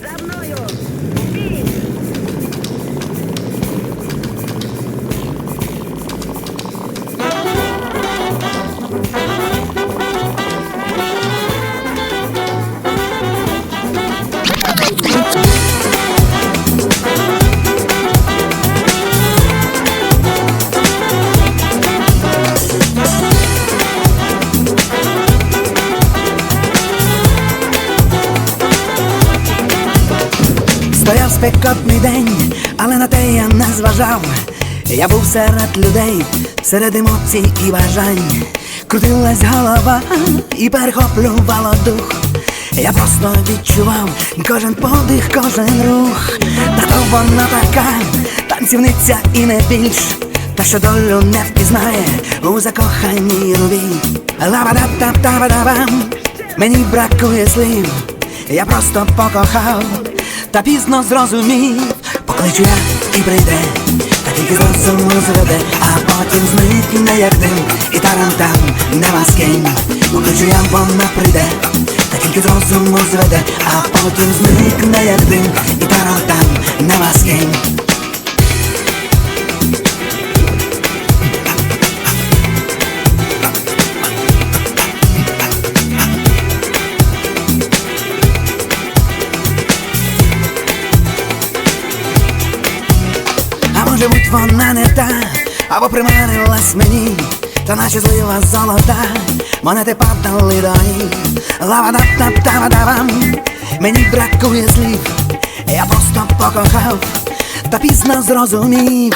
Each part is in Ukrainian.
За мною! Стояв спекотний день, але на те я не зважав. Я був серед людей, серед емоцій і бажань. Крутилась голова і перехоплювало дух. Я просто відчував кожен подих, кожен рух. Та то вона така, танцівниця і не більш. Та що долю не впізнає у закоханій рубі. Лабада-та-та-ба-да-бам Мені бракує слів, я просто покохав, та пізно зрозумів, покличу я і прийде, та тільки з розуму зведе, а потім зникне як дим, і тарантам нема з ким. Покличу я, вона прийде, та тільки з розуму зведе, а потім зникне як дим, і тарантам нема з ким. А може буть вона не та, або примарилась мені, та наче злива золота, монети падали до ніг. лава та та та та вам мені бракує слів, я просто покохав, та пізно зрозумів.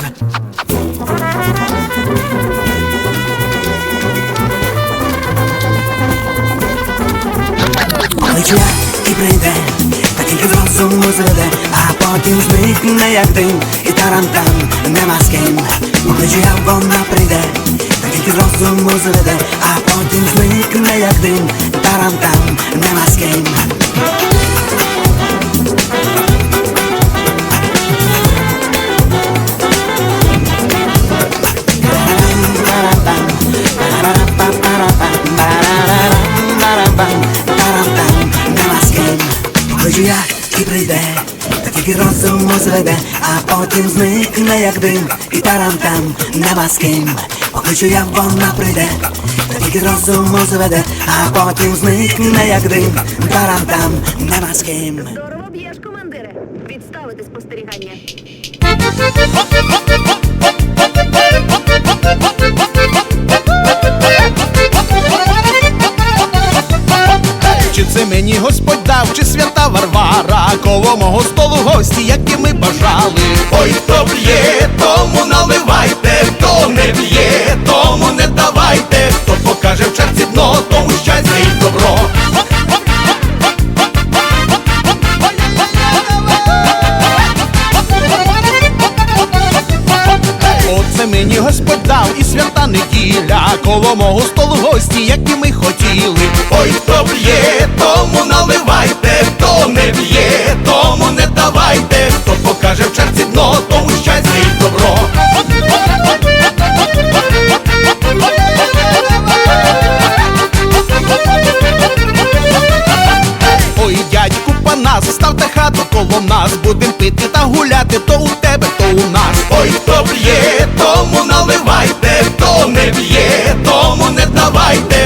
Кличу я і прийде, та тільки з розуму зведе, а потім зникне як дим, і тарантам нема з ким. Покличу я, вона прийде, та тільки з розуму зведе, а потім зникне як дим, тарантам нема з ким. Тільки розуму зведе, а потім зникне як дим, і тарантам нема з ким. Покличу я, вона прийде, та тільки розуму зведе, а потім зникне як дим, тарантам нема з ким. Здорово б'єш, командире! Відставити спостерігання. Чи це мені Господь дав, чи свята Варвара, коло мого столу гості, які ми бажали. Ой, хто б'є, тому наливайте, хто не б'є, тому не давайте, хто покаже в черці дно, тому щастя і добро. Оце мені Господь дав і свята неділя, коло мого столу гості, не б'є, тому не давайте, хто покаже в черці дно, тому щастя і добро. Ой, дядьку панас, ставте хату коло нас, будем пити та гуляти, то у тебе, то у нас. Ой, хто б'є, тому наливайте, хто не б'є, тому не давайте,